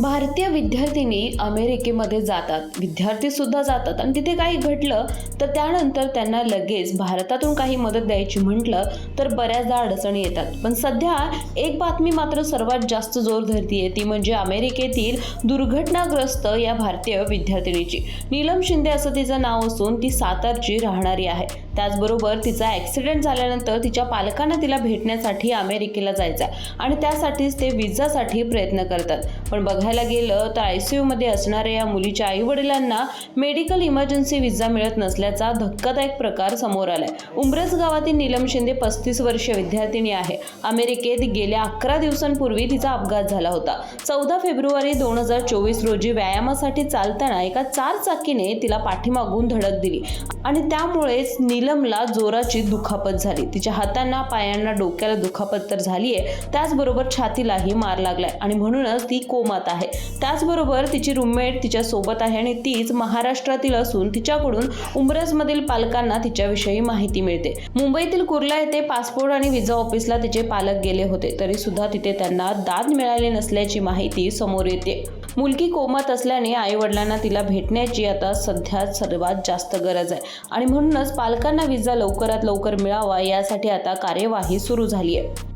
भारतीय विद्यार्थिनी अमेरिकेमध्ये जातात. विद्यार्थी सुद्धा जातात. आणि तिथे काही घडलं तर त्यानंतर त्यांना लगेच भारतातून काही मदत द्यायची म्हटलं तर बऱ्याचदा अडचणी येतात. पण सध्या एक बातमी मात्र सर्वात जास्त जोर धरतीये ती म्हणजे अमेरिकेतील दुर्घटनाग्रस्त या भारतीय विद्यार्थिनीची. नीलम शिंदे असं तिचं नाव असून ती सातारची राहणारी आहे. त्याचबरोबर तिचा ॲक्सिडेंट झाल्यानंतर तिच्या पालकांना तिला भेटण्यासाठी अमेरिकेला जायचं आहे आणि त्यासाठीच ते विजासाठी प्रयत्न करतात. पण बघायला गेलं तर आय सी यूमध्ये असणाऱ्या या मुलीच्या आईवडिलांना मेडिकल इमर्जन्सी विजा मिळत नसल्याचा धक्कादायक प्रकार समोर आलाय. उमरस गावातील नीलम शिंदे पस्तीस वर्षीय विद्यार्थिनी आहे. अमेरिकेत गेल्या अकरा दिवसांपूर्वी तिचा अपघात झाला होता. चौदा फेब्रुवारी दोन हजार चोवीस रोजी व्यायामासाठी चालताना एका चार चाकीने तिला पाठीमागून धडक दिली आणि त्यामुळेच नीलमला जोराची दुखापत झाली. तिच्या हातांना पायांना डोक्याला दुखापत तर झाली आहे त्याचबरोबर छातीलाही मार लागलाय आणि म्हणूनच ती कोमात आहे. त्याचबरोबर तिची रूममेट तिच्या सोबत आहे आणि तीच महाराष्ट्रातील असून तिच्याकडून उमरजमधील पालकांना तिच्याविषयी माहिती मिळते. मुंबईतील कुर्ला येथे पासपोर्ट आणि विजा ऑफिसला तिचे पालक गेले होते. तरी सुद्धा तिथे त्यांना दाद मिळाले नसल्याची माहिती समोर येते. मुलगी कोमात असल्याने आई वडिलांना तिला भेटण्याची आता सध्या सर्वात जास्त गरज आहे. आणि म्हणूनच पालकांना विजा लवकरात लवकर मिळावा यासाठी आता कार्यवाही सुरू झाली आहे